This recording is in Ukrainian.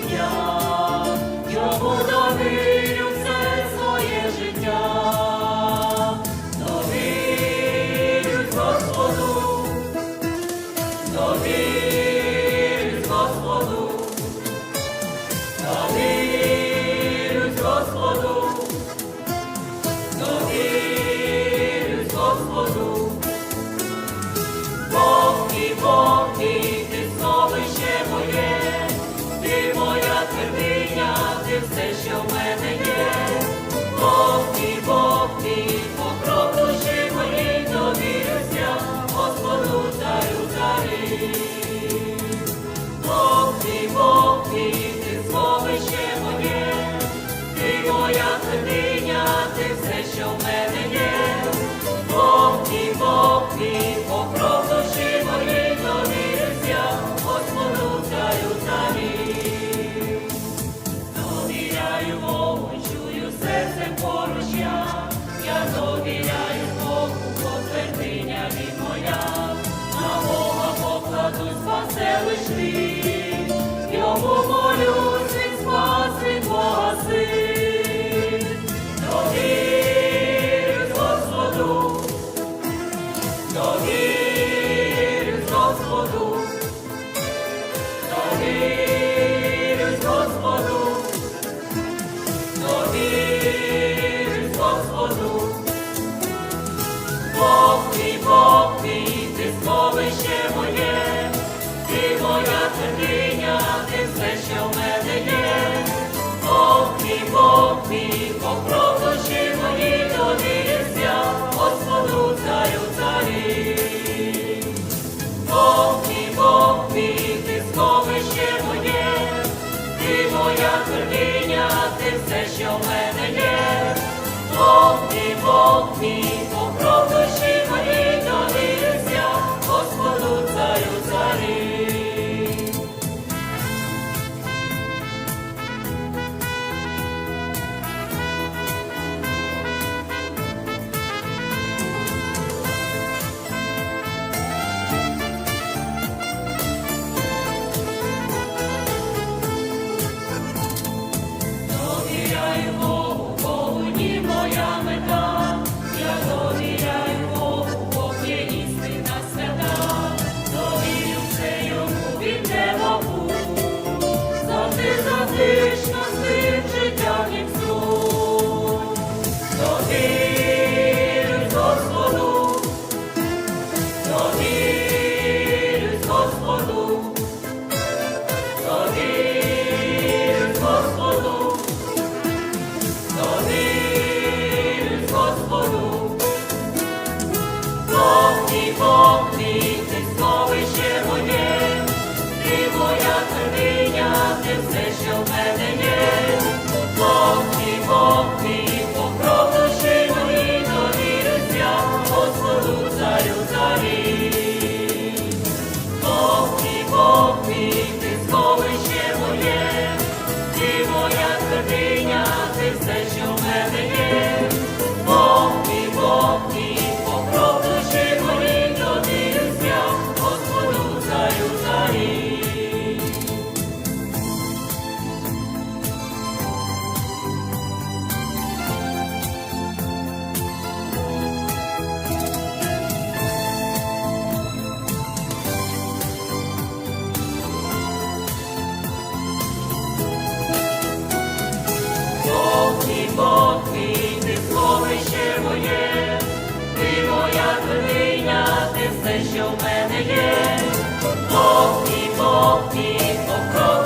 your довірюсь Господу, довірюсь Господу, довірюсь Господу, Бог мій, Бог мій, ти сховище моє, ти моя твердиня, ти все, що в мене є, Бог мій, Бог мій, Бог мені покров.